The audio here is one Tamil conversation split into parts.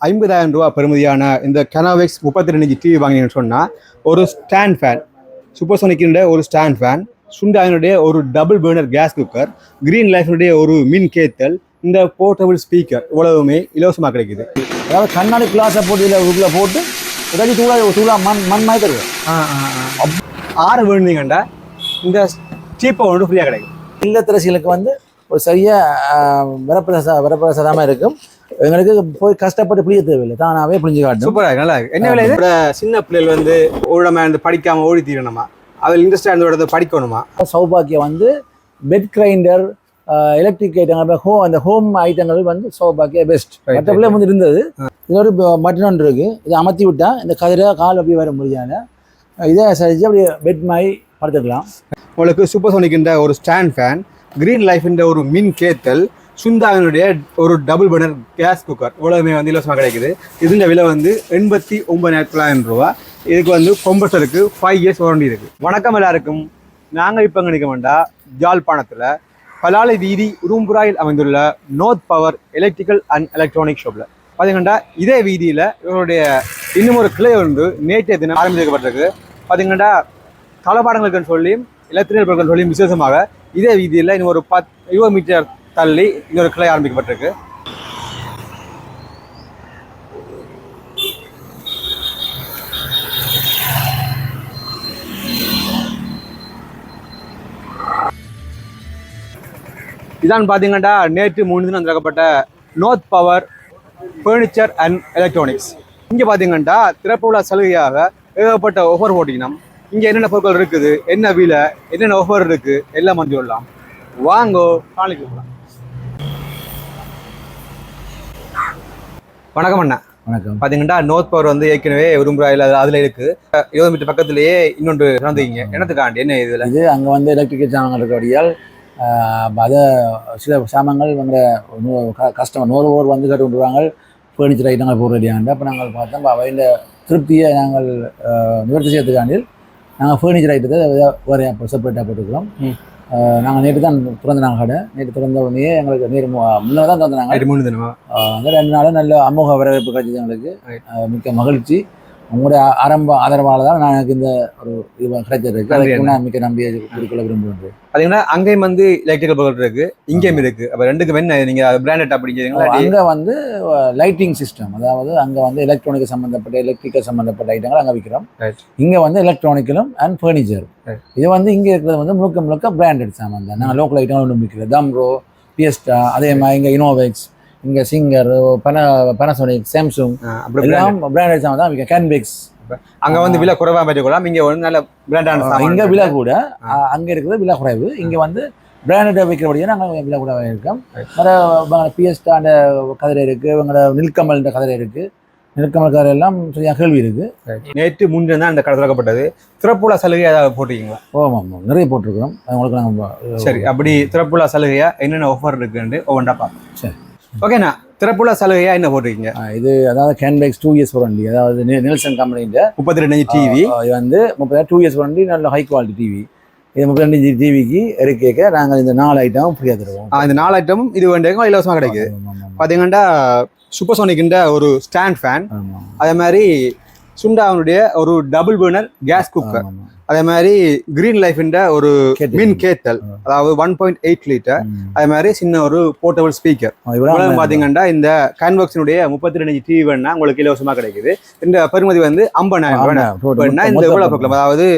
ஐம்பதாயிரம் ரூபா பெறுமதியான இந்த கனாவெக்ஸ் முப்பத்தி ரெண்டு இன்ச்சு டிவி வாங்கினீங்கன்னு சொன்னால் ஒரு ஸ்டாண்ட் ஃபேன் சூப்பர்சோனிக்கினுடைய ஒரு ஸ்டாண்ட் ஃபேன் சுண்டாயினுடைய ஒரு double burner gas cooker green லைஃபினுடைய ஒரு மின் கேத்தல் இந்த போர்ட்டபிள் ஸ்பீக்கர் இவ்வளவுமே இலவசமாக கிடைக்குது. அதாவது கண்ணாடி கிளாஸை போட்டு இதில் உள்ள போட்டு ஏதாச்சும் தூளா தூளா மண் மண் மாதிரி தருவேன் ஆறு வேணுங்கண்டா இந்த சீப்பை ஒன்று ஃப்ரீயாக கிடைக்கும். இல்லத்தரசிகளுக்கு வந்து ஒரு சரியாக வரப்பிரசா வரப்பிரசாதமாக இருக்கும். எங்களுக்கு போய் கஷ்டப்பட்டு பிடிக்க தேவையில்லை. தானாகவே பிடிஞ்சு காட்டும். சூப்பராக நல்லா இருக்கு. என்ன விலை இது? சின்ன பிள்ளைகள் வந்து ஓடாம இருந்து படிக்காம ஓடி தீரணுமா? அதில் இன்ட்ரெஸ்டாக இருந்தோட படிக்கணுமா? சௌபாக்கியம் வந்து பெட் கிரைண்டர் எலக்ட்ரிக் ஐட்டங்கள் ஹோ அந்த ஹோம் ஐட்டங்கள் வந்து சௌபாக்கிய பெஸ்ட் Right, மற்றபடியே வந்து இருந்தது. இது ஒரு பட்டன் ஒன்று இருக்கு. இதை அமர்த்தி விட்டா இந்த கதிரை கால் அப்படியே வர முடியாத இதை சரிச்சு அப்படியே பெட் மாதிரி படுத்துக்கலாம். உங்களுக்கு சூப்பர் சோனிக்கின்ற ஒரு ஸ்டாண்ட் ஃபேன் கிரீன் லைஃப்ன்ற ஒரு மின் கேத்தல் சுந்தாவினுடைய ஒரு டபுள் பர்னர் கேஸ் குக்கர் இவ்வளவுமே வந்து இலவசமாக கிடைக்குது. இதுன்ற விலை வந்து எண்பத்தி ஒன்பதாயிரத்தி தொள்ளாயிரம் ரூபா. இதுக்கு வந்து கொம்பர்சருக்கு ஃபைவ் இயர்ஸ் வாரண்டி இருக்கு. வணக்கம் எல்லாருக்கும். நாங்கள் இப்போ நினைக்க வேண்டாம். ஜாழ்ப்பாணத்தில் பலாலை வீதி உரும்புராயில் அமைந்துள்ள north power electrical and electronic ஷாப்பில் பார்த்தீங்கன்னா இதே வீதியில் இவருடைய இன்னும் ஒரு கிளை ஒன்று நேற்றைய தினம் ஆரம்பிக்கப்பட்டிருக்கு. பார்த்தீங்கன்னா தளபாடங்களுக்கு சொல்லி இலத்திரியல் பொருட்கள் சொல்லி விசேஷமாக இதே வீதியில் இன்னும் ஒரு பத் இருபது மீட்டர் தள்ளி இன்னொரு கிளை ஆரம்பிக்கப்பட்டிருக்கு. இதான் பார்த்தீங்கன்னா நேற்று மூணு தினம் திறக்கப்பட்ட north power furniture and electronics இங்கே பார்த்தீங்கன்னா திறப்பு விழா சலுகையாக ஏகப்பட்ட ஆஃபர் போட்டிக்கணும் இங்கே என்னென்ன பொருட்கள் இருக்குது என்ன விலை என்னென்ன ஆஃபர் இருக்குது எல்லாம் வந்து சொல்லலாம். வாங்கோ நாளைக்கு போகலாம் வணக்கம் அண்ணா. வணக்கம். பார்த்தீங்கன்னா நோர்த் பவர் வந்து ஏற்கனவே விரும்புகிறாயில் அதில் இருக்குது இருபது மீட்டர் பக்கத்துலேயே இன்னொன்று திறந்துக்கிங்க என்னத்துக்காண்டி? என்ன இதில்? இது அங்கே வந்து எலக்ட்ரிக்கல் சாமான்கள் இருக்கிறபடியால் அதை சில சாமான்கள் வந்து கஸ்டமர் ஓர் வந்து கட்டு விட்டுருவாங்க ஃபர்னிச்சர் ஐட்டங்கள் போடுறடியாண்டு அப்போ நாங்கள் பார்த்தோம் அவையில் திருப்தியை நாங்கள் நிவர்த்தி செய்யறதுக்காண்டில் நாங்கள் ஃபர்னிச்சர் ஐட்டத்தை வேறு செப்பரேட்டாக போட்டுக்கிறோம். நாங்கள் நேற்று தான் திறந்த நாங்கள் கடை நேற்று திறந்த உடனே எங்களுக்கு நேர் முன்னே தான் திறந்தாங்க மூணு தினமா? அந்த ரெண்டு நாளும் நல்ல அமோக வரவேற்பு கிடைச்சது எங்களுக்கு. மிக்க மகிழ்ச்சி. உங்களுடைய ஆரம்ப ஆதரவால் தான் நான் எனக்கு இந்த ஒரு இது கிடைச்சிருக்கு அதுக்கு நான் மிக்க நம்பியை கொடுக்கல விரும்புகிறேன் பார்த்தீங்கன்னா அங்கேயும் வந்து எலக்ட்ரிக்கல் பொருட்கள் இருக்கு. இங்கேயும் இருக்கு. அப்போ ரெண்டுக்கும் என்ன? நீங்க பிராண்டட் அப்படிங்கிறீங்களா அங்கே வந்து லைட்டிங் சிஸ்டம் அதாவது அங்கே வந்து எலக்ட்ரானிக் சம்மந்தப்பட்ட எலக்ட்ரிக்கல் சம்மந்தப்பட்ட ஐட்டங்கள் அங்கே விற்கிறோம். இங்கே வந்து எலக்ட்ரானிக்கலும் அண்ட் ஃபர்னிச்சர். இது வந்து இங்கே இருக்கிறது வந்து முழுக்க முழுக்க பிராண்டட் சாமான் தான். நாங்கள் லோக்கல் ஐட்டம் ஒன்றும் விற்கிறோம் தம்ரோ பிஎஸ்டா அதே மாதிரி இங்கே இனோவேக்ஸ் இங்கே சிங்கர் பன பனசோனிக் சாம்சங். எல்லாம் பிராண்டட் சாமான் தான் கேன்பிக்ஸ் அங்க வந்து விலை குறைவா பெற்றுக்கொள்ளலாம் இங்க வந்து நல்ல பிராண்டான இங்கே விலை கூட அங்கே இருக்கிறது விலை குறைவு. இங்கே வந்து பிராண்டட் விற்கிறபடியே நாங்கள் விலை கூட இருக்கோம். வேறு பிஎஸ்டாண்ட கதிரை இருக்குது இவங்களோட நில்கமல்ன்ற கதிரை இருக்குது நில்கமல் கதிரை எல்லாம் சரியாக கேள்வி இருக்குது நேற்று முன்தினம் தான் இந்த கடை திறக்கப்பட்டது. திறப்புலா சலுகை ஏதாவது போட்டிருக்கீங்களா? ஓ ஆமாம் நிறைய போட்டிருக்கிறோம். உங்களுக்கு நாங்கள் சரி அப்படி திறப்புலா சலுகையா என்னென்ன ஆஃபர் இருக்குன்னு ஒவ்வொன்றா பார்ப்போம். சரி. ஓகேண்ணா திறப்புலா சலுகையா என்ன போட்டிருக்கீங்க? இது அதாவது கேன்பேக்ஸ் டூ இயர்ஸ் வாரண்டி அதாவது நெல்சன் கம்பெனின்ற முப்பத்தி ரெண்டு டிவி இது வந்து முப்பதாயிரம் டூ இயர்ஸ் வாரண்டி நல்ல ஹை குவாலிட்டி டிவி இது முப்பத்தி ரெண்டு டிவிக்கு இருக்க நாங்கள் இந்த நாலு ஐட்டம் ஃப்ரீயாக தருவோம். இந்த நாலு ஐட்டமும் இது வேண்டிய இலவசமா கிடைக்குது. ஆமாம், பாத்தீங்கன்னா சூப்பர்சோனிக்கின்ற ஒரு ஸ்டாண்ட் ஃபேன். அதே மாதிரி சுண்டாவனுடைய ஒரு டபுள் பர்னர் கேஸ் குக்கர். அதே மாதிரி கிரீன் லைஃப்ன்ற ஒரு. மின் கேத்தல். அதாவது ஒன் பாயிண்ட் எயிட் லிட்டர். அதே மாதிரி சின்ன ஒரு போர்ட்டபிள் ஸ்பீக்கர் இவ்வளவு பாத்தீங்கன்னா இந்த கேன்வாக்ஸினுடைய முப்பத்தி ரெண்டு டிவி வேணா உங்களுக்கு இலவசமா கிடைக்குது. இந்த பெருமதி வந்து ஐம்பதாயிரம் இந்த இவ்வளவு பொருட்கள்? அதாவது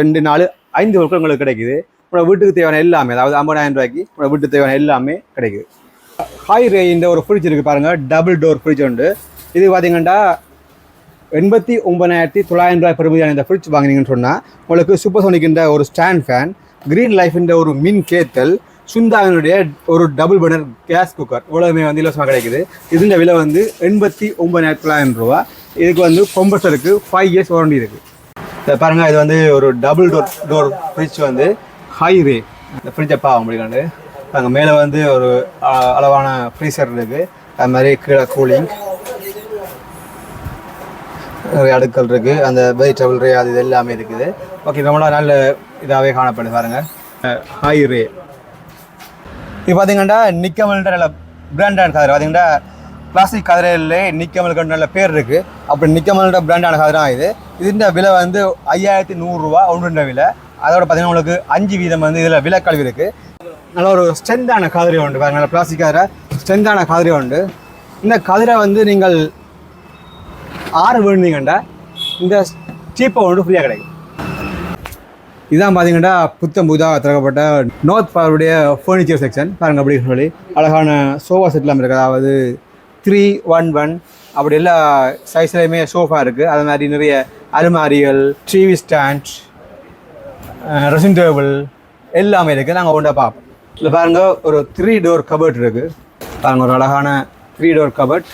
ரெண்டு நாலு ஐந்து பொருட்கள் உங்களுக்கு கிடைக்குது. உங்களோட வீட்டுக்கு தேவையான எல்லாமே அதாவது ஐம்பதாயிரம் ரூபாய்க்கு உங்களோட வீட்டுக்கு தேவையான எல்லாமே கிடைக்குது. ஹாய் ரே இந்த ஒரு ஃப்ரிட்ஜ் இருக்கு பாருங்க. டபுள் டோர் ஃப்ரிட்ஜ் உண்டு. இது பாத்தீங்கன்னா எண்பத்தி ஒன்பதாயிரத்தி தொள்ளாயிரம் ரூபாய் பெருமதியான இந்த ஃப்ரிட்ஜ் வாங்கினீங்கன்னு சொன்னால் உங்களுக்கு சூப்பர் சோனிக்கின்ற ஒரு ஸ்டாண்ட் ஃபேன் கிரீன் லைஃப்ன்ற ஒரு மின் கேத்தல் சுந்தாவினுடைய ஒரு டபுள் பர்னர் கேஸ் குக்கர் இவ்வளவுமே வந்து இலவசமாக கிடைக்குது. இதுன்ற விலை வந்து எண்பத்தி ஒன்பதாயிரத்தி தொள்ளாயிரம் ரூபா. இதுக்கு வந்து கொம்பஸருக்கு ஃபைவ் இயர்ஸ் வாரண்டி இருக்குது பாருங்கள் இது வந்து ஒரு டபுள் டோர் டோர் ஃப்ரிட்ஜ் வந்து ஹை ரே இந்த ஃப்ரிட்ஜை பாவம் முடியாது அங்கே மேலே வந்து ஒரு அளவான ஃப்ரீசர் இருக்குது அது மாதிரி கீழே கூலிங் நிறைய அடுக்கள் இருக்குது அந்த வெஜிடபிள் ரே அது இது எல்லாமே இருக்குது ஓகே ரொம்ப நல்ல இதாகவே காணப்படுது பாருங்க. ஹாய் ரே இது பார்த்தீங்கன்னா நிக்கமல்ன்ற நல்ல பிராண்டான கதிரை. பார்த்தீங்கன்னா பிளாஸ்டிக் கதிரையிலே நிக்கமல் நல்ல பேர் இருக்கு. அப்படி நிக்கமல்ன்ற பிராண்டான கதிரா இது. இதுன்ற விலை வந்து ஐயாயிரத்தி நூறுரூவா ஒன்றுன்ற விலை. அதோட பார்த்தீங்கன்னா உங்களுக்கு அஞ்சு வீதம் வந்து இதில் விலை கல்வி இருக்கு. நல்ல ஒரு ஸ்ட்ரென்த்தான கதிரை உண்டு பாருங்க. நல்ல பிளாஸ்டிக் கதிரை. ஸ்ட்ரென்த்தான கதிரை உண்டு. இந்த கதிரை வந்து நீங்கள் ஆறு விழுந்தீங்கண்டா இந்த சீப்பாக ஒன்று ஃப்ரீயாக கிடைக்கும். இதான் பார்த்தீங்கன்னா புத்தம் புதாக திறக்கப்பட்ட நார்த் பார்வுடைய ஃபர்னிச்சர் செக்ஷன் பாருங்க அப்படின்னு சொல்லி. அழகான சோஃபா செட்லாம் இருக்குது. அதாவது த்ரீ ஒன் ஒன் அப்படி எல்லா சைஸ்லையுமே சோஃபா இருக்குது அது மாதிரி நிறைய அலுமாரிகள் டிவி ஸ்டாண்ட் ட்ரெஸ்ஸிங் டேபிள் எல்லாமே இருக்குது நாங்கள் ஒன்றா பார்ப்போம். இல்லை பாருங்க ஒரு த்ரீ டோர் கபர்ட் இருக்குது பாருங்கள் ஒரு அழகான three door cupboard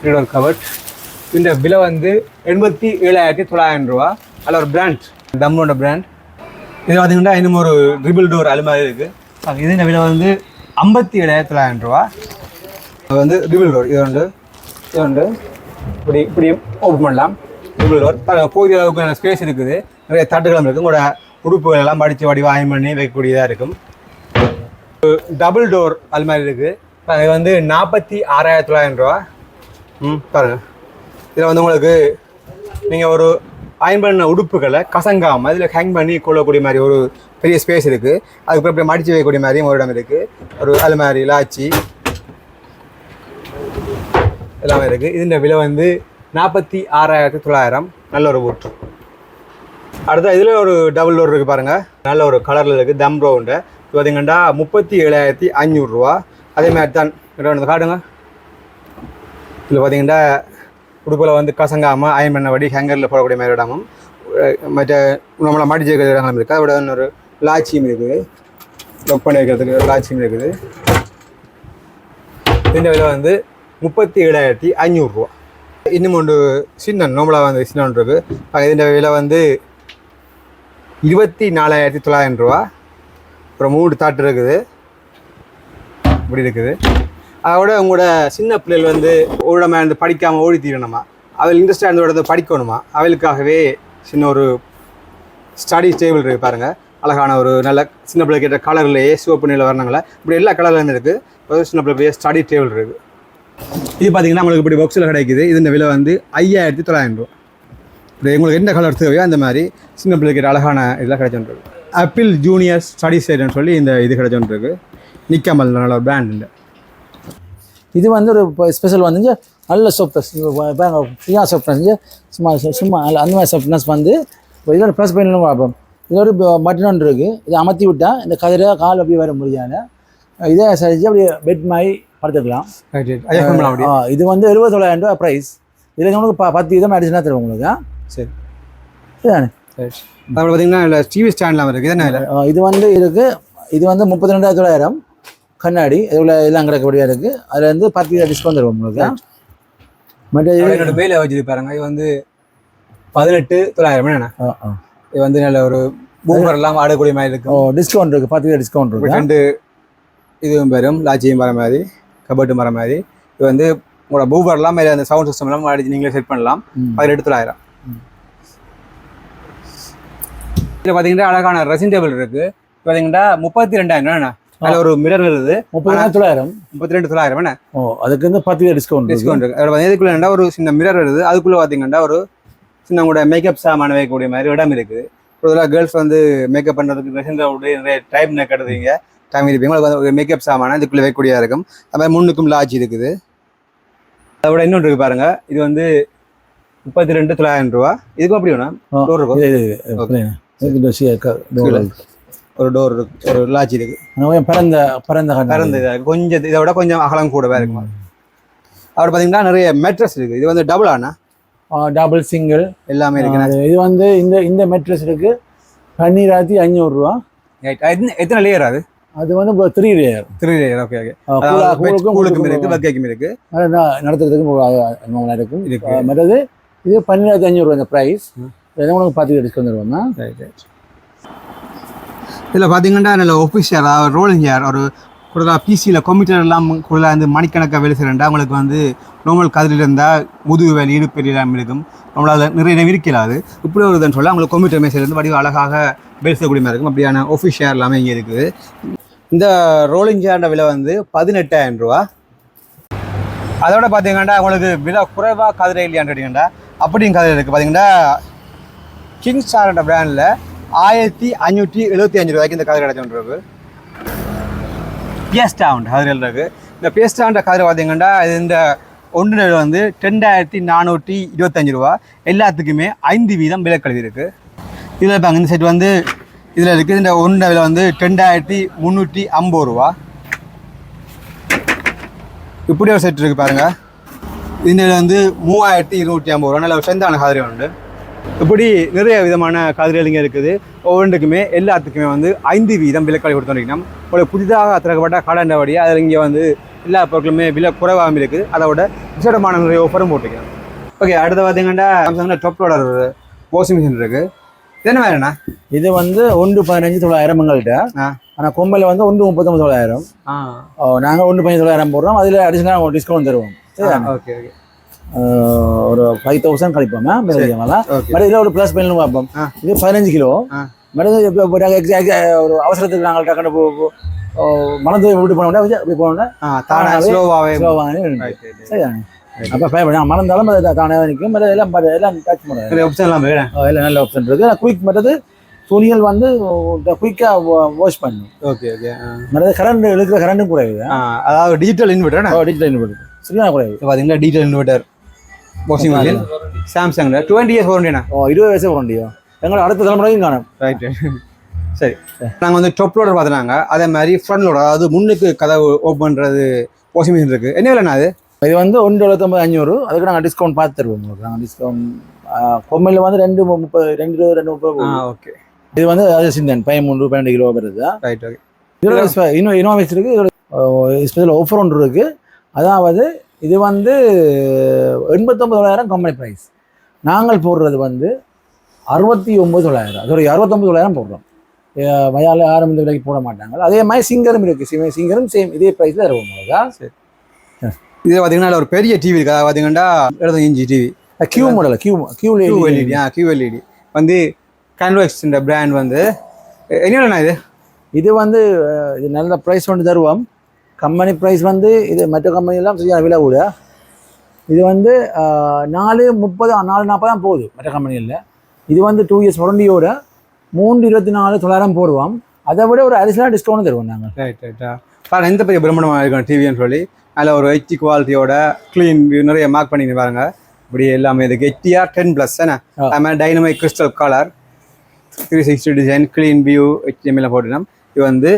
three door cupboard இந்த விலை வந்து எண்பத்தி ஏழாயிரத்தி தொள்ளாயிரம் ரூபா. அதில் ஒரு பிராண்ட் தம்மோட பிராண்ட் இது பார்த்தீங்கன்னா இன்னும் ஒரு ட்ரிபிள் டோர் அலுமாரி இருக்குது இது இந்த விலை வந்து ஐம்பத்தி ஏழாயிரத்தி தொள்ளாயிரம் ரூபா. அது வந்து ட்ரிபிள் டோர் இது உண்டு இது உண்டு இப்படி இப்படி ஓப்பன் பண்ணலாம். ட்ரிபிள் டோர் போதிய அளவுக்கு நல்ல ஸ்பேஸ் இருக்குது. நிறைய தட்டுகளும் இருக்குது உங்களோட உடுப்புகள் எல்லாம் படித்து வடிவம் ஆயம் பண்ணி வைக்கக்கூடியதாக இருக்கும். டபுள் டோர் அது மாதிரி இருக்குது அது வந்து நாற்பத்தி ஆறாயிரத்தி தொள்ளாயிரம் ரூபா. ம் பாருங்கள் இதில் வந்து உங்களுக்கு நீங்கள் ஒரு அயன் பண்ண உடுப்புகளை கசங்காமல் இதில் ஹேங் பண்ணி கொள்ளக்கூடிய மாதிரி ஒரு பெரிய ஸ்பேஸ் இருக்குது அதுக்கப்புறம் இப்படி மடித்து வைக்கக்கூடிய மாதிரியும் ஒரு இடம் இருக்குது ஒரு அலுமாரி லாச்சி எல்லாமே இருக்குது இதில் விலை வந்து நாற்பத்தி ஆறாயிரத்தி தொள்ளாயிரம். நல்ல ஒரு ஊட் அடுத்த இதில் ஒரு டபுள் டோர் இருக்குது பாருங்கள் நல்ல ஒரு கலரில் இருக்குது தம் ரோவுண்டு இது பார்த்தீங்கன்னா முப்பத்தி ஏழாயிரத்தி அஞ்சூறுரூவா அதே மாதிரி தான். காட்டுங்க. இதில் பார்த்தீங்கன்னா உடுப்பில் வந்து கசங்காமல் அயன் பண்ணபடி ஹேங்கரில் போடக்கூடிய மாதிரி இடமும் மற்ற நம்மளை மாட்டி ஜெயிக்கிற இடங்களும் இருக்குது. அதோட இன்னொரு லாச்சியும் இருக்குது. லொக் பண்ணி வைக்கிறதுக்கு லாச்சியும் இருக்குது. இந்த விலை வந்து முப்பத்தி ஏழாயிரத்தி ஐநூறுரூவா இன்னும் ஒன்று சின்ன நோம்பலாக வந்து சின்ன ஒன்று இருக்குது. இதோட விலை வந்து இருபத்தி நாலாயிரத்தி தொள்ளாயிரம் ரூபா. அப்புறம் மூணு தாட்டு இருக்குது. இப்படி இருக்குது. அதோட உங்களோட சின்ன பிள்ளைகள் வந்து ஓடாம இருந்து படிக்காமல் ஓடி தீரணுமா? அவள் இன்ட்ரெஸ்டாக இருந்து படிக்கணுமா? அவளுக்காகவே சின்ன ஒரு ஸ்டடி டேபிள் இருக்குது பாருங்கள் அழகான ஒரு நல்ல சின்ன பிள்ளை கேட்ட கலர்லேயே சிவப்பு நில வரணுங்களா இப்படி எல்லா கலர்லேருந்து இருக்குது சின்ன பிள்ளை ஸ்டடி டேபிள் இருக்குது இது பார்த்தீங்கன்னா நம்மளுக்கு இப்படி பாக்ஸில் கிடைக்குது. இதன் விலை வந்து ஐயாயிரத்தி தொள்ளாயிரம் ரூபா இப்படி உங்களுக்கு என்ன கலர் தேவையோ அந்த மாதிரி சின்ன பிள்ளைக்கு அழகான இதெல்லாம் கிடைச்சோன்றது ஆப்பிள் ஜூனியர் ஸ்டடி சைடுன்னு சொல்லி இந்த இது கிடைச்சோன்றது நிக்காமல் நல்ல ஒரு பிராண்ட் இல்லை இது வந்து ஒரு ஸ்பெஷல் வந்து நல்ல சாஃப்ட்னஸ் ஃப்ரீயாக சாஃப்ட்னஸ் சும்மா சும்மா அந்த மாதிரி சாஃப்ட்னஸ் வந்து இதோட ப்ளஸ் பாயிண்ட் பார்ப்போம். இது ஒரு பட்டன் ஒன்று இருக்குது இதை அமர்த்தி விட்டால் இந்த கதிரை கால் அப்படியே வர முடியாது. இதே சரிச்சு அப்படியே பெட் மாதிரி படுத்துக்கலாம். இது வந்து எழுபது தொள்ளாயிரம் ரூபா ப்ரைஸ் இதில் உங்களுக்கு ப பத்து விதம் அடிச்சுனா தருவோம் உங்களுக்கு? சரி. ரைட் அப்புறம் பார்த்தீங்கன்னா இல்லை டிவி ஸ்டாண்ட்லாம் இருக்குது இது வந்து இருக்குது இது வந்து முப்பத்தி ரெண்டாயிரத்தி தொள்ளாயிரம். கண்ணாடி இதில் எல்லாம் கிடக்கக்கூடியதாக இருக்குது அதில் வந்து பத்து டிஸ்கவுண்ட் தருவோம் உங்களுக்கு. மற்ற என்னோட மேல வச்சுது பாருங்க. இது வந்து பதினெட்டு தொள்ளாயிரம். என்ன இது வந்து நல்ல ஒரு பூமர் எல்லாம் ஆடக்கூடிய மாதிரி ஓ இருக்கும் டிஸ்கவுண்ட் இருக்குது பத்து டிஸ்கவுண்ட் இப்படி இருக்கு. ரெண்டு இதுவும் வரும். லாச்சியும் வர மாதிரி கபட்டு வர மாதிரி. இது வந்து உங்களோட பூபர்லாம் மேலே அந்த சவுண்ட் சிஸ்டம் எல்லாம் அடிச்சு நீங்களே செட் பண்ணலாம். பதினெட்டு தொள்ளாயிரம். இதில் பார்த்தீங்கன்னா அழகான ரெசிங் டேபிள் இருக்கு. பார்த்தீங்கன்னா முப்பத்தி ரெண்டாயிரம். என்ன அதில் ஒரு மிரர் வருது. முப்பதாயிரம் தொள்ளாயிரம். முப்பத்தி ரெண்டு தொள்ளாயிரம் என்ன? ஓ அதுக்கு வந்து பத்து டிஸ்கவுண்ட் டிஸ்கவுண்ட் இருக்கு. அதோட இதுக்குள்ள என்னடா ஒரு சின்ன மிரர் வருது. அதுக்குள்ள பார்த்தீங்கன்னா ஒரு சின்ன கூட மேக்கப் சாமான வைக்கக்கூடிய மாதிரி இடம் இருக்குது. இதெல்லாம் கேர்ள்ஸ் வந்து மேக்கப் பண்ணுறதுக்கு ட்ரெஸ்ஸிங் நிறைய டைம் கட்டுறீங்க. டைம் இருப்பீங்க. உங்களுக்கு வந்து மேக்கப் சாமான இதுக்குள்ள வைக்கக்கூடியதாக இருக்கும். அது மாதிரி முன்னுக்கும் லாட்ஜ் இருக்குது. அதோட இன்னொன்று இருக்கு பாருங்க. இது வந்து முப்பத்தி ரெண்டு தொள்ளாயிரம் ரூபா. இதுக்கும் அப்படி வேணும் இருக்கும். ஒரு டோர் இருக்கு ஒரு லாட்ஜ் இருக்கு. கொஞ்சம் பரந்த பரந்த. திறந்து இதாக இருக்கு. கொஞ்சம் இதை விட கொஞ்சம் அகலம் கூடவே இருக்கும். அவர் பார்த்தீங்கன்னா நிறைய மெட்ரஸ் இருக்கு. இது வந்து டபுள் ஆனா? டபுள் சிங்கிள் எல்லாமே இருக்கு இது வந்து இந்த இந்த மெட்ரஸ் இருக்கு. பன்னிராயிரத்தி அஞ்சூறுரூவா. எத்தனை- லேயர் அது? அது வந்து three layer three layer okay okay கூழுக்கும் இருக்கு பர்கேக்கும் இருக்கு. நடத்துறதுக்கும் இருக்கும். இருக்கு. மற்றது இது பன்னிராயிரத்தி அஞ்சூறுவா இந்த ப்ரைஸ் இதை உங்களுக்கு பார்த்து டிஸ்கவுண்ட் தருவோம்னா இதில் பார்த்தீங்கன்னா நல்ல ஒஃபிஷியல் ரோலிங் ஹேர் ஒரு கூடுதலாக பிசியில் கம்ப்யூட்டர் எல்லாம் கூடுதலாக வந்து மணிக்கணக்காக வேலை செய்கிறேன்டா அவங்களுக்கு வந்து நோமல் கதிரில் இருந்தால் முதுகு வேலை இடுப்பு எல்லாம் இருக்கும். நம்மளால் நிறைய நேரம் இருக்கலாது. இப்படி ஒரு இதுன்னு சொல்ல அவங்களுக்கு கம்ப்யூட்டர் மேசையிலேருந்து வடிவ அழகாக வேலை செய்யக்கூடிய மாதிரி இருக்கும். அப்படியான ஒஃபிஷியல் எல்லாமே இங்கே இருக்குது. இந்த ரோலிங் சேரோட விலை வந்து பதினெட்டாயிரம் ரூபா. அதோட பார்த்தீங்கன்னா உங்களுக்கு விலை குறைவாக கதிரை இல்லையான்னு கேட்டிங்கன்னா அப்படியும் கதிரை இருக்குது பார்த்தீங்கன்னா கிங் ஸ்டார்ன்ற பிராண்டில் ஆயிரத்தி அஞ்சூற்றி எழுபத்தி அஞ்சு ரூபாய்க்கு இந்த கதிர் கிடைச்சோன்றது பேஸ்டா உண்டு கதிரையில் இருக்குது இந்த பேஸ்டான்ற கதிர் பார்த்தீங்கன்னா இது இந்த ஒன்று வந்து ரெண்டாயிரத்தி நானூற்றி இருபத்தஞ்சு ரூபா. எல்லாத்துக்குமே ஐந்து வீதம் விலை இருக்குது இதில் இருப்பாங்க இந்த செட் வந்து இதில் இருக்குது இந்த ஒன்று விலை வந்து ரெண்டாயிரத்தி முந்நூற்றி ஐம்பது ரூபா. இப்படி ஒரு செட் இருக்குது பாருங்கள் இந்த வந்து மூவாயிரத்தி இருநூற்றி ஐம்பது ரூபா. நல்ல செந்தான கதிரை உண்டு. இப்படி நிறைய விதமான கதிரைகள் இருக்குது. ஒவ்வொன்றுக்குமே எல்லாத்துக்குமே வந்து ஐந்து வீதம் விலைக்கடை கொடுத்துருக்கணும் ஒரு புதிதாக திறக்கப்பட்ட காலாண்டபடியாக அதில் இங்கே வந்து எல்லா பொருட்களுமே விலை குறைவாகவும் இருக்குது. அதோட விசேடமான நிறைய ஆஃபரும் போட்டுக்கலாம். ஓகே அடுத்து பார்த்தீங்கன்னா சாம்சங்கில் டாப் லோடர் வாஷிங் மிஷின் இருக்குது என்ன வேறுண்ணா இது வந்து ஒன்று பதினஞ்சு தொள்ளாயிரம் எங்கள்கிட்ட. ஆனால் கொம்பையில் வந்து ஒன்று முப்பத்தொம்பது தொள்ளாயிரம். நாங்கள் ஒன்று பதினஞ்சு தொள்ளாயிரம் போடுறோம். அதில் அடிஷனலாக டிஸ்கவுண்ட் தருவோம்? ஓகே ஓகே ஒரு ஃபைவ் தௌசண்ட் கழிப்போம் ஓகே பட் இதில் ஒரு ப்ளஸ் பெயின் பார்ப்போம். இது பதினஞ்சு கிலோ. மருந்து இப்போ ஒரு அவசரத்துக்கு நாங்கள் டக்குனு மணந்து விட்டு போனோம்னா இப்படி போனோம்னா ஸ்லோவாகவே ஸ்லோவாக சரியா அப்போ ஃபைவ் நான் மறந்தாலும் அது தானே நிற்கும். எல்லாம் எல்லாம் டச் பண்ணுவேன் ஆப்ஷன் எல்லாம் வேணும் எல்லாம் நல்ல ஆப்ஷன் இருக்குது குயிக் மற்றது துணிகள் வந்து குயிக்காக வாஷ் பண்ணும் ஓகே ஓகே மற்றது கரண்ட் இழுக்கிற கரண்ட்டும் குறையுது. அதாவது டிஜிட்டல் இன்வெர்டர் டிஜிட்டல் இன்வெர்டர் சரியான குறையுது? பார்த்தீங்கன்னா டிஜிட்டல் இன்வெர்டர் வாஷிங் மிஷின் சாம்சங்கில் டுவெண்ட்டி இயர்ஸ் வாரண்டிண்ணா ஓ இருபது வயசு வரண்டியோ எங்களை அடுத்த தலைமுறையும் காணும். ரைட்டு சரி. நாங்கள் வந்து டாப் லோடர் பார்த்துனாங்க அதே மாதிரி ஃப்ரண்ட் லோடர் அதாவது முன்னுக்கு கதவு ஓப்பன் பண்ணுறது வாஷிங் மிஷின் இருக்குது என்ன விலைண்ணா அது? இது வந்து ஒன்று எழுபத்தொம்பது அஞ்சூறு அதுக்கு நாங்கள் டிஸ்கவுண்ட் பார்த்து தருவோம் நாங்கள் டிஸ்கவுண்ட் கொம்மையில் வந்து ரெண்டு முப்பது ரெண்டு இருபது ரெண்டு முப்பது. ஓகே இது வந்து அது சிந்தன் பதிமூன்று பன்னெண்டு கிலோ வருது. ரைட் ஓகே இதோட இன்னும் இன்னோவேக்ஸ் இருக்குது இதோட ஸ்பெஷல் ஆஃபர் ஒன்று இருக்குது அதாவது இது வந்து எண்பத்தொம்பது தொள்ளாயிரம் கம்பெனி ப்ரைஸ் நாங்கள் போடுறது வந்து அறுபத்தி ஒம்பது தொள்ளாயிரம் அதோட அறுபத்தொம்பது தொள்ளாயிரம் போடுறோம் யாரும் இந்த விலைக்கு போட மாட்டாங்க. அதே மாதிரி சிங்கரும் இருக்குது சிங்கரும் சேம் இதே ப்ரைஸில் இருக்கும் உங்களுக்கு. இது பார்த்தீங்கன்னா ஒரு பெரிய டிவி அதாவது பார்த்தீங்கன்னா எழுபது inch TV Q model Q Q Q LED ah Q LED வந்து கேன்வாக்ஸ் இந்த பிராண்ட் வந்து என்ன இது? இது வந்து இது நல்ல ப்ரைஸ் ஒன்று தருவோம். கம்பெனி ப்ரைஸ் வந்து இது மற்ற கம்பெனிலாம் சரியான விலை கூட. இது வந்து நாலு முப்பது நாலு நாற்பது தான் போகுது மற்ற கம்பெனியில் இது வந்து டூ இயர்ஸ் வாரண்டியோட மூன்று இருபத்தி நாலு தொள்ளாயிரம் போடுவோம். அதை விட ஒரு அடிஷனல் டிஸ்கவுண்ட் தருவோம் நாங்கள் ரைட் ரைட்டா பாருங்க எந்த பெரிய பிரம்மாண்டமாக இருக்கும் டிவின்னு சொல்லி. அதில் ஒரு ஹெச்டி குவாலிட்டியோட க்ளீன் நிறைய மார்க் பண்ணி பாருங்க. இப்படி எல்லாமே இதுக்கு ஹெச்டிஆ டென் ப்ளஸ் ஆ. அது மாதிரி dynamic crystal colour three sixty design clean view ஹெச்டிஎம்எல்லாம் போட்டுனோம் இது வந்து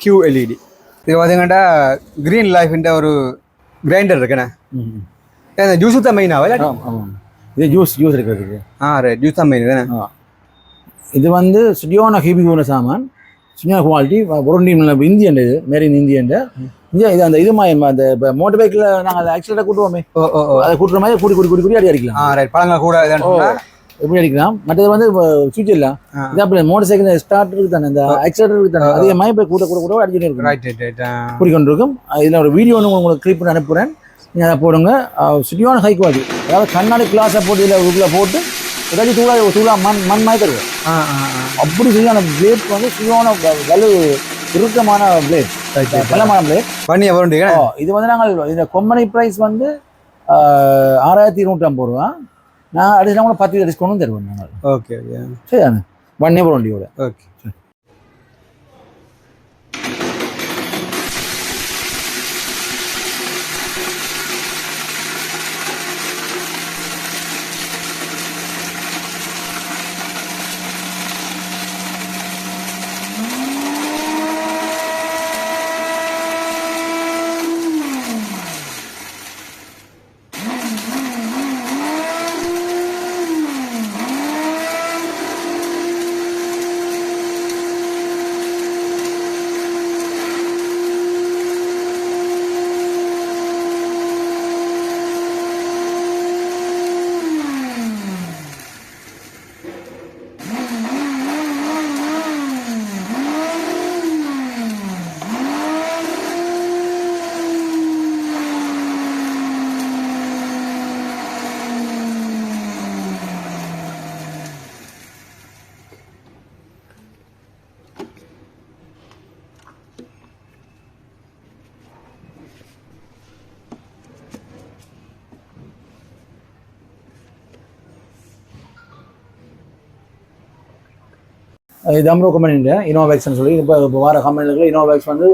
கியூ எல்இடி இது பார்த்தீங்கன்னா க்ரீன் லைஃப்ன்ற ஒரு கிரைண்டர் இருக்குண்ணே. ஏன் ஜூஸ் தான் மெயினாக ஆமாம். இது ஜூஸ் ஜூஸ் இருக்கிறதுக்கு ஆ ரைட் ஜூஸ் தான்? மெயின் தானே இது வந்து சுடியோன ஹெவி கூன சாமான். சுடியோன குவாலிட்டி புரண்டி இந்தியன் இது மேரின் இந்தியன் இந்தியா இது அந்த இது மாதிரி அந்த மோட்டர் பைக்கில் நாங்கள் அதை ஆக்சிடென்ட்டாக கூட்டுவோமே. ஓ ஓ ஓ. அதை கூட்டுற மாதிரி கூடி கூடி கூடி கூடி அடி அடிக்கலாம். ஆ ரைட் பழங்கள் கூட எப்படி அடிக்கலாம்? மற்றது வந்து சுவிட்ச் இல்லை. இது அப்படி மோட்டர் சைக்கிள் ஸ்டார்ட் இருக்கு தானே இந்த ஆக்சிடென்ட் இருக்கு தானே அதே மாதிரி போய் கூட கூட கூட அடிச்சுட்டே இருக்கும். ரைட் ரைட் ரைட் கூடிக்கொண்டு இருக்கும் இதில் ஒரு வீடியோ ஒன்று உங்களுக்கு கிளிப் பண்ணி அனுப்புகிறேன் நீங்கள் அதை போடுங்க. சுடியோன ஹை குவாலிட்டி அதாவது கண்ணாடி கிளாஸை போட்டு இதில் உள்ள போட்டு ஏதாச்சும் தூளா தூளா மண் மண் மாதிரி தருவோம். அப்படி சரியான பிளேட் வந்து சுடியோன வலு இறுக்கமான பிளேட் பலமான பிளேட் பண்ணி இது வந்து நாங்கள் இந்த கொம்பனை ப்ரைஸ் வந்து ஆறாயிரத்தி இருநூற்றி ஐம்பது ரூபா. நான் அடிச்சு கூட பத்து டிஸ்கவுண்டும் தருவோம் நாங்கள் ஓகே ஓகே சரிதானே? ஒன் இயர் வண்டியோட. ஓகே இது அம்ரோ கம்பெனியில் இனோவேக்ஸ்னு சொல்லி இப்போ இப்போ வர கம்பெனிகளுக்கு இனோவேக்ஸ் வந்து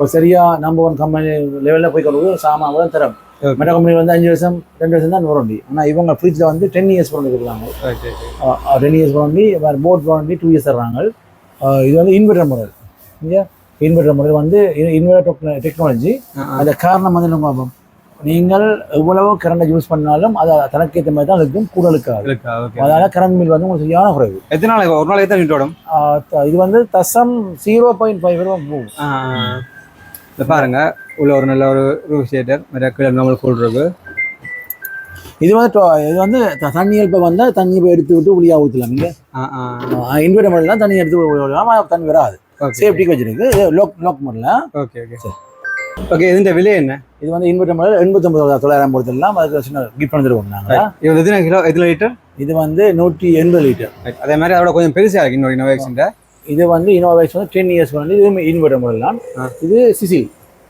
ஒரு சரியாக நம்பர் ஒன் கம்பெனி லெவலில் போய் கொண்டு சாமான் கூட தரம். மெட்ட கம்பெனி வந்து அஞ்சு வருஷம் ரெண்டு வருஷம் தான் வாரண்டி ஆனால் இவங்க ஃப்ரிட்ஜில் வந்து டென் இயர்ஸ் வாரண்டி கொடுக்குறாங்க. டென் இயர்ஸ் வாரண்டி வேறு போர்ட் வாரண்டி டூ இயர்ஸ் தர்றாங்க. இது வந்து இன்வெர்டர் மாடல் இங்கே இன்வெர்டர் மாடல் வந்து இன்வெர்டர் டெக்னாலஜி அந்த காரணம் வந்து நம்ம. நீங்கள் எவ்வளவு கரண்டை யூஸ் பண்ணாலும் அது தனக்கேற்ற மாதிரி தான் இருக்கும் கூடலுக்காது இருக்கா ஓகே. அதனால கரண்ட் பில் வந்து உங்களுக்கு சரியான குறைவு. எத்தனை நாளைக்கு ஒரு நாளைக்கு எத்தனை யூனிட் ஓடும்? ஆஹ் த- இது வந்து தசம் ஜீரோ பாயிண்ட் ஃபைவ் வரும் போகும். பாருங்க. உள்ள ஒரு நல்ல ஒரு ரூஃப் ஷேட்டர் மற்ற கீழே நம்மளுக்கு இது வந்து இது வந்து தண்ணி இப்போ வந்தால் தண்ணி போய் எடுத்து விட்டு உளியா ஊற்றலாம் இங்கே இன்வெர்டர் மாடலாம் தண்ணி எடுத்து விடலாம். தண்ணி வராது. சேஃப்டிக்கு வச்சிருக்கு லோக் லோக் மாடல ஓகே ஓகே. ஓகே இதுன்ற விலை என்ன இது வந்து இன்வெர்டர் மாடல் எண்பத்தொம்பது தொள்ளாயிரம் பொறுத்தெல்லாம் அதுக்கு சின்ன கிஃப்ட் வந்துருக்கோம் நாங்கள் இது எத்தனை கிலோ எத்தனை லிட்டர் இது வந்து நூற்றி எண்பது லிட்டர் அதே மாதிரி அதோட கொஞ்சம் பெருசா இருக்கு இன்னொரு இனோவேஷன் இது வந்து இனோவேக்ஸ் வந்து டென் இயர்ஸ் வந்து இது இன்வெர்டர் மாடல் தான். இது சிசி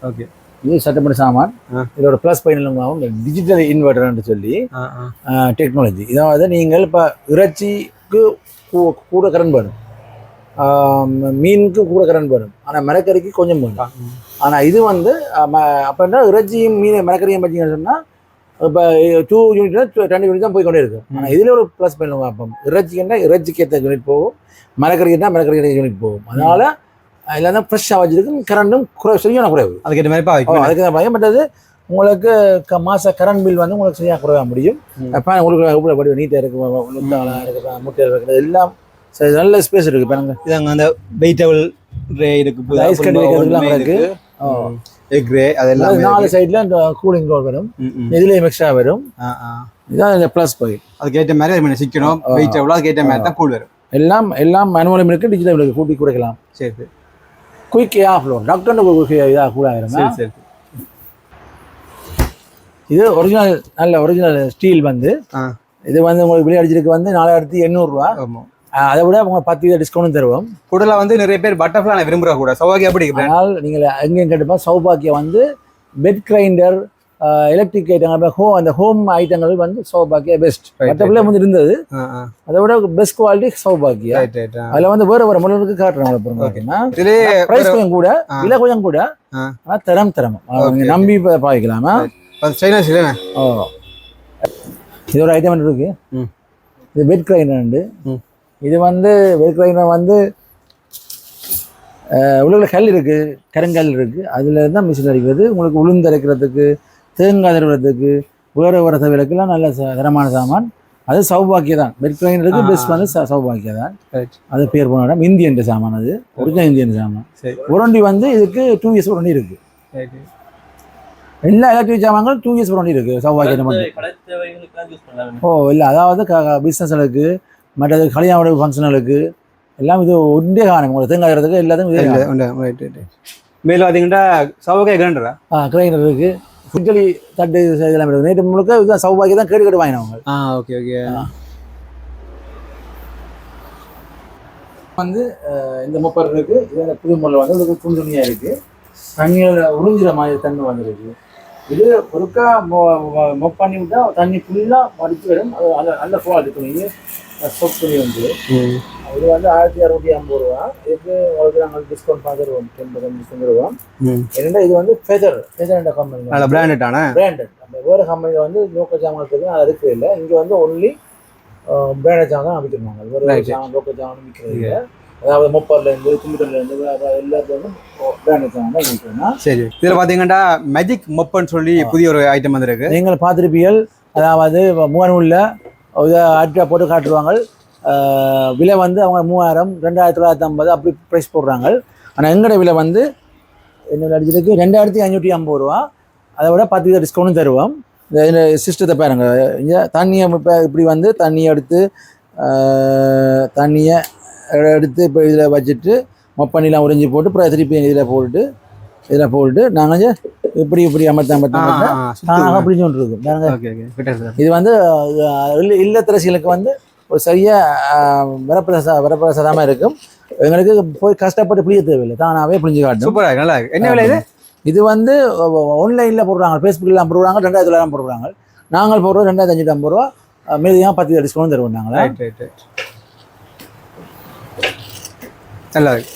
ஓகே இது சட்டப்படி சாமான். இதோட ப்ளஸ் பயனிலும் டிஜிட்டல் இன்வெர்டர்னு சொல்லி டெக்னாலஜி இதாவது நீங்கள் இப்போ இறைச்சிக்கு கூட கரண்ட் வரும் மீனுக்கு கூட கரண்ட் வரும் ஆனால் மரக்கறிக்கு கொஞ்சம் வரும் ஆனால் இது வந்து அப்படின்னா இறைச்சியும் மீன் மரக்கறியும் பார்த்தீங்கன்னு சொன்னால் இப்போ டூ யூனிட் ரெண்டு யூனிட் தான் போய் கொண்டே இருக்கும். ஆனால் இதில் ஒரு ப்ளஸ் பண்ணி பார்ப்போம் இறைச்சிக்குன்னா இறைச்சிக்கு ஏற்ற யூனிட் போகும். மரக்கறிக்குன்னா மரக்கறி யூனிட் போகும். அதனால் இதில் தான் ஃப்ரெஷ்ஷாக வச்சிருக்கு கரண்ட்டும் குறை சரியான குறைவு. அதுக்கேற்ற மாதிரி பா ஓ, வைக்கணும் அதுக்கு பயம் பட்டது உங்களுக்கு க மாத கரண்ட் பில் வந்து உங்களுக்கு சரியாக குறைவ முடியும். அப்போ உங்களுக்கு எவ்வளோ படி நீட்டாக இருக்கு முத்தாலாம் இருக்கு முட்டையில் வைக்கிறது எல்லாம் சரி நல்ல ஸ்பேஸ் இருக்குது பாருங்க. இது அங்க அந்த வெஜிடபிள் ரே இருக்கு ஐஸ் கட்டி வைக்கிறதுலாம் இருக்கு. ஓ. எக் ரே அதெல்லாம் அது நாலு சைடில் இந்த கூலிங் டோர் வரும் இதுலேயும் எக்ஸ்ட்ரா வரும் இதான் இந்த ப்ளஸ் பாயிண்ட் அதுக்கேற்ற மாதிரி அது சிக்கணும் ஆ. வெஜிடபிள் அதுக்கேற்ற மாதிரி தான் கூல் வரும் எல்லாம் எல்லாம் மேனுவலும் இருக்குது டிஜிட்டல் இருக்குது கூட்டி குறைக்கலாம் சரி குயிக் ஆஃப் லோன் டாக்டர் இதாக கூட ஆயிருங்க சரி சரி இது ஒரிஜினல் நல்ல ஒரிஜினல் ஸ்டீல் வந்து இது வந்து உங்களுக்கு விளையாடிச்சிருக்கு வந்து நாலாயிரத்தி எண்ணூறுரூவா ஆமா அதை விட உங்களுக்கு பத்து வீத டிஸ்கவுண்ட் தருவோம். கூடல வந்து நிறைய பேர் பட்டர்ஃப்ளை விரும்புற கூட. சௌபாகியா எப்படி ஆனால் நீங்கள் எங்கேயும் கேட்டுப்பா சௌபாக்கியம் வந்து பெட் கிரைண்டர் எலக்ட்ரிக் ஐட்டங்கள் ஹோ அந்த ஹோம் ஐட்டங்கள் வந்து சௌபாக்கியா பெஸ்ட் மற்றபடி வந்து இருந்தது. அதை விட பெஸ்ட் குவாலிட்டி ரைட் அதில் வந்து வேற வேற முறைக்கு காட்டுறாங்க பாருங்க ப்ரைஸ் கொஞ்சம் கூட. விலை கொஞ்சம் கூட. ஆனால் தரம் தரம். நம்பி பா- பாவிக்கலாமா? அது சைனா சிலமே ஓ. இது ஒரு ஐட்டம் இருக்கு. இது பெட் கிரைண்டர். இது வந்து கிரைண்டர் வந்து உள்ள கல் இருக்கு கருங்கல் இருக்கு. அதுல தான் மிஷின் அரைக்கிறது உங்களுக்கு உளுந்து அரைக்கிறதுக்கு தேங்காய் தருவதுக்கு வேற வேற தவிரக்கெல்லாம் நல்ல தரமான சாமான். அது சௌபாக்கியம் தான் ஆ. பெஸ்ட் வந்து ச- சௌபாக்கியம் தான் அது பேர் போன இடம் இந்தியன் சாமான் அது. ஒரிஜினல் இந்தியன் சாமான். சரி. உரண்டி வந்து இதுக்கு டூ இயர்ஸ் உரண்டி இருக்கு. ரைட் எல்லா எலக்ட்ரிக் சாமான்களும் டூ இயர்ஸ் உரண்டி இருக்கு. சௌபாக்கியம் மட்டும். ஓ இல்லை. அதாவது க பிஸ்னஸ்களுக்கு மற்றது கல்யாண ஃபங்க்ஷனுக்கு எல்லாம் இது ஒன்றே காணும் உங்களுக்கு தேங்காய்றதுக்கு எல்லாத்துக்கும் இதே காணும். ரைட் ரைட் மேல பாத்தீங்கன்னா சௌபாகியா கிரைண்டரா ஆ கிரைண்டர் இருக்கு. ஃபுட்களி தட்டு இது இதெல்லாம் இருக்கு. நேற்று முழுக்க இதுதான் சௌபாக்கி தான் கேடு கேடு வாங்கினவங்க ஆ ஓகே ஓகே வந்து இந்த முப்பர் இருக்கு. இது அந்த புது முறை வந்து உங்களுக்கு துணி துணியாக இருக்கு. தண்ணியில் உறிஞ்சிற மாதிரி தண்ணி வந்துருக்கு. இது ஒருக்கா மொப் பண்ணி விட்டா தண்ணி ஃபுல்லாக மடித்து வரும் அது நல்ல நல்ல குவாலிட்டி துணி சொப் துணி வந்து இது வந்து ஆயிரத்தி அறுநூத்தி ஐம்பது ரூபா. இதுக்கு உங்களுக்கு நாங்கள் டிஸ்கவுண்ட் பார்த்துருவோம் டென் பர்சன்ட் டிஸ்கவுண்ட் தருவோம் என்னடா இது வந்து ஃபெதர் ஃபெதர் என்ற கம்பெனி நல்ல பிராண்டடான பிராண்டட் நம்ம வேறு கம்பெனியில் வந்து லோக்கல் ஜாமானத்துக்கு அது இருக்கு இல்லை. இங்கே வந்து ஒன்லி பிராண்டட் ஜாமான் தான் விற்கிறாங்க வேறு. ஜாமான் லோக்கல் ஜாமான் விற்கிறது இல்லை. அதாவது முப்பர்லேருந்து துணிக்கல்லேருந்து எல்லாத்துலேருந்து பிராண்டட் ஜாமான் தான் சரி. இதுல பாத்தீங்கன்னா மேஜிக் மொப்பன்னு சொல்லி புதிய ஒரு ஐட்டம் வந்திருக்கு. நீங்கள் பார்த்துருப்பீர்கள். அதாவது மூவானூரில் இதை போட்டு காட்டுருவாங்க விலை வந்து அவங்க மூவாயிரம் ரெண்டாயிரத்தி தொள்ளாயிரத்தி ஐம்பது அப்படி ப்ரைஸ் போடுறாங்க. ஆனால் எங்களோட விலை வந்து என்னோட அடிச்சதுக்கு ரெண்டாயிரத்தி ஐநூற்றி ஐம்பது ரூபா. அதை விட பத்து வீத டிஸ்கவுண்ட்டும் தருவோம். இந்த சிஸ்டத்தை பாருங்க. இங்கே தண்ணியை இப்போ இப்படி வந்து தண்ணியை எடுத்து தண்ணியை எடுத்து இப்போ இதில் வச்சுட்டு மொப்பண்ணிலாம் உறிஞ்சி போட்டு அப்புறம் திருப்பி இதில் போட்டுட்டு இதில் போட்டுட்டு நாங்கள் இப்படி இப்படி அமர்த்த அமர்த்த தானாக பிடிச்சு கொண்டு இருக்கும் இது வந்து இல்லத்தரசிகளுக்கு வந்து ஒரு சரியா வரப்பிரசா வரப்பிரசாதமாக இருக்கும். எங்களுக்கு போய் கஷ்டப்பட்டு பிழிய தேவையில்லை. தானாகவே பிழிஞ்சு காட்டும். சூப்பரா இருக்கு நல்லா என்ன விலை இது? இது வந்து ஆன்லைனில் போடுறாங்க. ஃபேஸ்புக்கில் போடுறாங்க. ரெண்டாயிரத்தி தொள்ளாயிரம் போடுறாங்க. நாங்கள் போடுறோம் ரெண்டாயிரத்தி அஞ்சூற்றி ஐம்பது ரூபா. மீதியாக பத்து டிஸ்கவுண்ட் தருவோம் நாங்களா. ரைட் ரைட் ரைட் நல்லா இருக்கு.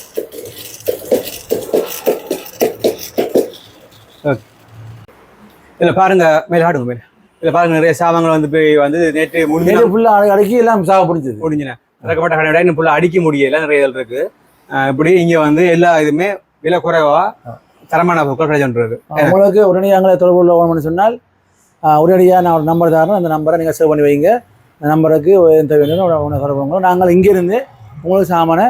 இதில் பாருங்க மேலே ஆடுங்க மேலே. இதில் பாருங்க நிறைய சாமான்கள் வந்து போய் வந்து நேற்று முடிஞ்சு ஃபுல்லாக அடக்கி எல்லாம் சாக பிடிச்சது முடிஞ்சினேன் இறக்கப்பட்ட கடை இன்னும் ஃபுல்லாக அடிக்க முடியல நிறைய இதில் இருக்கு. இப்படி இங்கே வந்து எல்லா இதுவுமே விலை குறைவா தரமான பொருட்கள் கிடைச்சிருக்கு உங்களுக்கு உடனே எங்களை தொடர்பு கொள்ளணும்னு சொன்னால் ஆஹ், உடனடியாக நான் ஒரு நம்பர் தரேன். அந்த நம்பரை நீங்கள் சேவ் பண்ணி வைங்க. அந்த நம்பருக்கு தொடர்பு. நாங்கள் இங்கிருந்து உங்களுக்கு சாமானை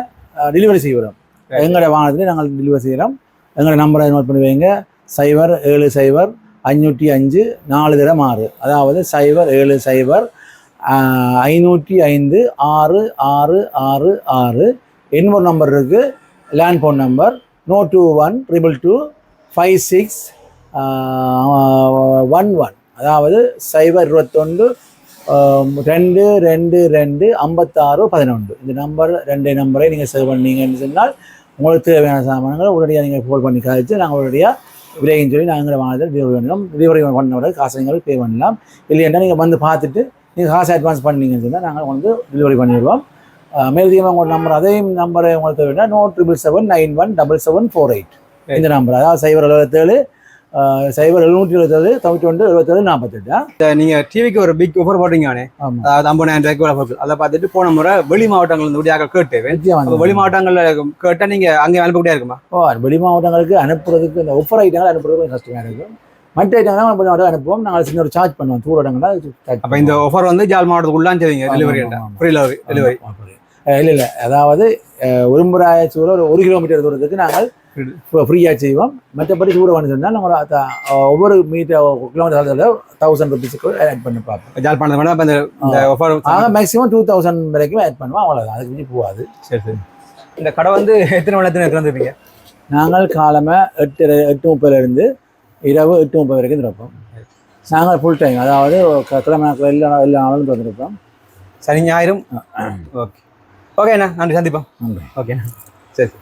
டெலிவரி செய்கிறோம். எங்களுடைய வாகனத்திலே நாங்கள் டெலிவரி செய்கிறோம். எங்களுடைய நம்பரை நோட் பண்ணி வைங்க. சைபர் ஏழு சைபர் அஞ்சூற்றி அஞ்சு நாலு தரம் ஆறு அதாவது சைபர் ஏழு சைபர் ஐநூற்றி ஐந்து ஆறு ஆறு ஆறு ஆறு. இன்னொரு நம்பர் இருக்குது land phone number no two one triple two five six one one. அதாவது சைபர் இருபத்தொன்று ரெண்டு ரெண்டு ரெண்டு ஐம்பத்தாறு பதினொன்று. இந்த நம்பர் ரெண்டு நம்பரை நீங்கள் சேவ் பண்ணீங்கன்னு சொன்னால் உங்களுக்கு தேவையான சாமான்களை உடனடியாக நீங்கள் ஃபோன் பண்ணி கழிச்சு நாங்கள் உடனடியாக விலைன்னு சொல்லி நாங்கள் வாங்கிட்டு டெலிவரி பண்ணலாம் டெலிவரி பண்ண காசை நீங்கள் பே பண்ணலாம் இல்லைன்னா நீங்கள் வந்து பார்த்துட்டு நீங்கள் காசு அட்வான்ஸ் பண்ணீங்கன்னு சொன்னால் நாங்கள் வந்து டெலிவரி பண்ணிடுவோம். மேலதிகமாக உங்களோட நம்பர் அதையும் நம்பரை உங்களுக்கு தேவைன்னா no triple seven nine one double seven four eight இந்த நம்பர் அதாவது சைபர் எழுபத்தேழு சைபர் எழுநூற்றி எழுபத்தேழு தொண்ணூற்றி ஒன்று எழுபத்தேழு நாற்பத்தெட்டு. நீங்கள் டிவிக்கு ஒரு பிக் ஆஃபர் போட்டீங்கண்ணே ஆமாம் அதாவது ஐம்பதாயிரம் ரூபாய்க்கு ஒரு அதை பார்த்துட்டு போன முறை வெளி மாவட்டங்கள் நிச்சயம் அப்போ வெளி மாவட்டங்கள்ல கேட்டால் நீங்கள் அங்கே அனுப்பக்கூடிய இருக்குமா? ஓ வெளி மாவட்டங்களுக்கு அனுப்புறதுக்கு இந்த ஒஃபர் ஐட்டங்கள் அனுப்புறது கொஞ்சம் கஷ்டமாக இருக்கும் மற்ற ஐட்டங்கள் நம்ம கொஞ்சம் அனுப்புவோம். நாங்கள் சின்ன ஒரு சார்ஜ் பண்ணுவோம். தூர இடங்களா charge அப்போ இந்த ஆஃபர் வந்து ஜால் மாவட்டத்துக்குள்ளான் செய்வீங்க டெலிவரி. ஃப்ரீ டெலிவரி இல்லை இல்லை. அதாவது உரும்புராய சூழல் ஒரு ஒரு கிலோமீட்டர் தூரத்துக்கு நாங்கள் ஃப்ரீயாக செய்வோம். மற்றபடி தூரம் வந்து சொன்னால் நம்ம ஒவ்வொரு மீட்டர் கிலோமீட்டர் தௌசண்ட் ருபீஸுக்கு ஆட் பண்ணி பார்ப்போம். ஜால் பண்ணது வேணா ஆக மேக்ஸிமம் டூ தௌசண்ட் வரைக்கும் ஆட் பண்ணுவோம். அவ்வளோதான் அதுக்கு மிஞ்சி போகாது. சரி சரி. இந்த கடை வந்து எத்தனை மணி நேரத்தில் திறந்துருப்பீங்க நாங்கள் காலமே எட்டு எட்டு முப்பதுலேருந்து இரவு எட்டு முப்பது வரைக்கும் திறப்போம். நாங்கள் ஃபுல் டைம் அதாவது கிழமை நாட்கள் எல்லா எல்லா நாளும் திறந்துருப்போம் சனி ஞாயிறும்? Okay okay. அண்ணா நன்றி. சந்திப்போம். நன்றி. ஓகேண்ணா. சரி.